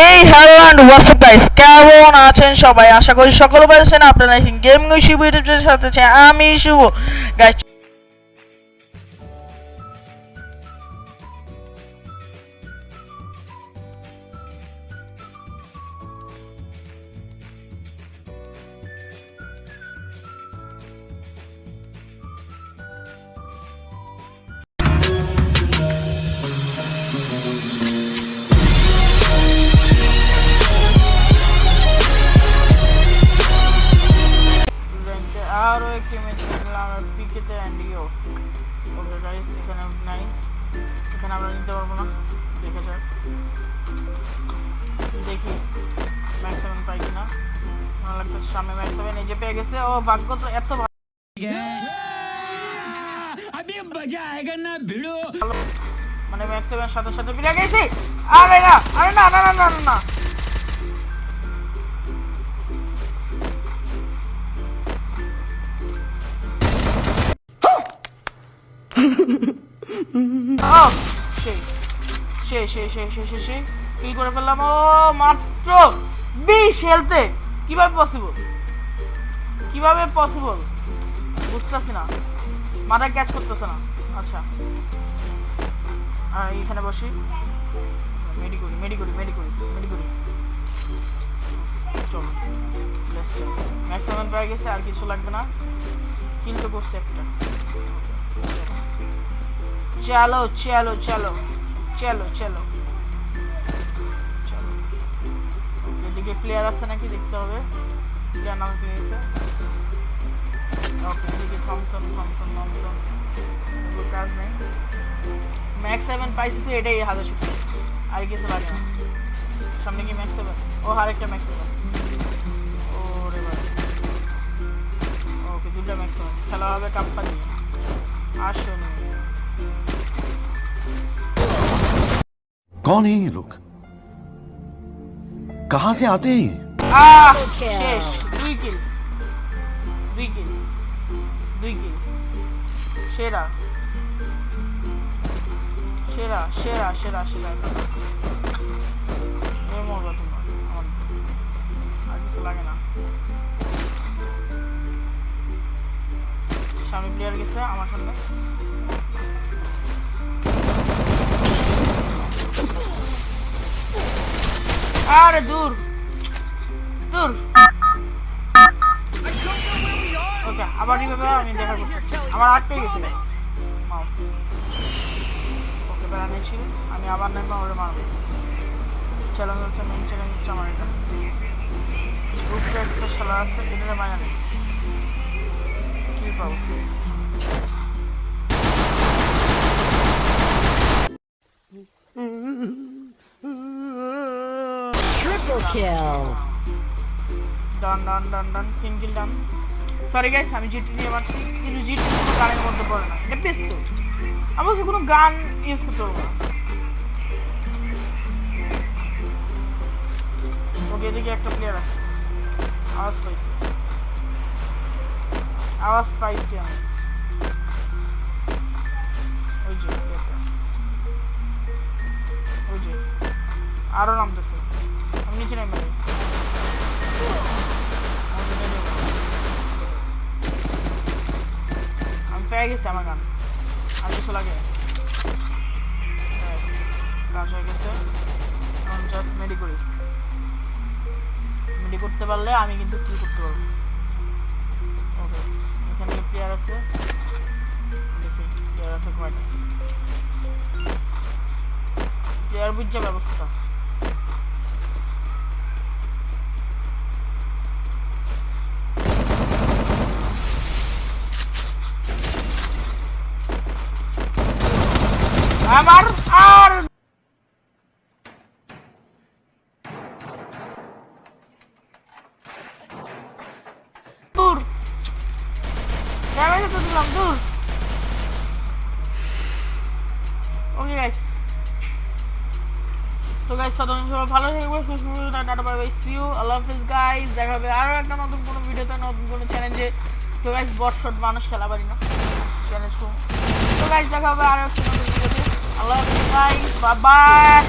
Hey hello and WhatsApp guys কেমন আছেন সবাই? আশা করি সকলে ভালো আছেন। আপনারা গেম শুভ ইউটিউবের সাথে আমি শুভ। গাইস আমরা পিকেতে অ্যান্ড ইও ওকে গাইস এখানে নাই। এখানে আমরা নিতে পারব না। দেখে যাক। দেখি ম্যাক্সিমাম পাই কিনা। ভালো লাগতেছে সামনে ম্যাক্সিমাম যে পেয়ে গেছে। ও ভাগ্য তো এত ভালো মানে ম্যাক্সিমাম সাথে সাথে পেরে গেছি। আরে না আরে না না না না না। সেই সেই সেই সেই সেই সেই কিল করে ফেললাম? ও, মাত্র বিশ হেলতে কীভাবে পসিবল কীভাবে পসিবল বুঝতেছি না। মাথায় ক্যাচ করতেছে না। আচ্ছা। আর এইখানে বসি। মেডি করি মেডি করি মেডি করি মেডি করি চলো ম্যাক্সিমাম পেয়ে গেছে, আর কিছু লাগবে না। কিল তো করছে একটা। চলো চলো চলো চলো চলো এদিকে প্লেয়ার আছে নাকি দেখতে হবে। নাম কি হয়েছে। ওকে এদিকে থমসন থমসন থমসন কাজ নেই। ম্যাক্স সেভেন পাইছি তো এটাই হাজার শুক্র আর কিছু লাগে না। সামনে কি ম্যাক্স সেভেন ও, আরেকটা ম্যাক্স সেভেন ও রে ভাই ওকে দুটা ম্যাক্স সেভেন খেলা হবে কাপ্পা দিয়ে আসো নি। कौन है ये लोग कहां से आते हैं ये? আহ শেষ দুই কিল দুই কিল দুই কিল সেরা সেরা সেরা সেরা সেরা এ মরবা তোমরা আমার আর কিছু লাগে না স্বামী প্লেয়ার গেছে আমার সামনে আরে দূর দূর ওকে আবার রিভাইভ আমি দেখা করতেছি আমার আটকে গেছে। ওকে বেড়া নিয়েছি আমি আবার নেমে ওরে মারবো। চ্যালেঞ্জ হচ্ছে মেন চ্যালেঞ্জ হচ্ছে আমার এটা। গ্রুপটা একটা খেলা আছে এটা নেই কি পাবো? Triple kill. ডান ডান ডান ডান তিন কিল ডান সরি গাইস আমি জিটি নিয়ে মারছি, কিন্তু জিটি কোনো গানের মধ্যে পড়ে না। এটা পিস্তল আমি বলছি কোনো গান ইউজ করতে পারব না। ওকে, এদিকে একটা প্লেয়ার আছে। আওয়াজ পাইছি। আওয়াজ পাইছি আমি ওই যে। ওই যে। আরও নামতেছে। আমি নিচে নেমে যাই আমি পেয়ে গেছি আমার গান। আর কিছু লাগে? কাজ হয়ে গেছে। এখন জাস্ট মেডি করি মেডি করতে পারলে আমি কিন্তু কি করতে পারব। ওকে এখানে প্লেয়ার আছে। দেখি প্লেয়ার আছে কয়টা? প্লেয়ার বুঝছে ব্যবস্থা। আমার আর দূর। ড্যামেজ তো দিলাম, দূর। ওকে গাইস তো গাইস ততক্ষণ সবাই ভালো থাকবে, সুস্থ tata bye bye see you guys দেখা হবে আরও একটা নতুন কোনো ভিডিওতে নতুন কোনো চ্যালেঞ্জে তো গাইস বর্ষট মানুষ খেলা পারি না। চ্যালেঞ্জ তো গাইস দেখা হবে আরও একটা নতুন ভিডিওতে আল্লাহ হাফিজ গাইস বাই বাই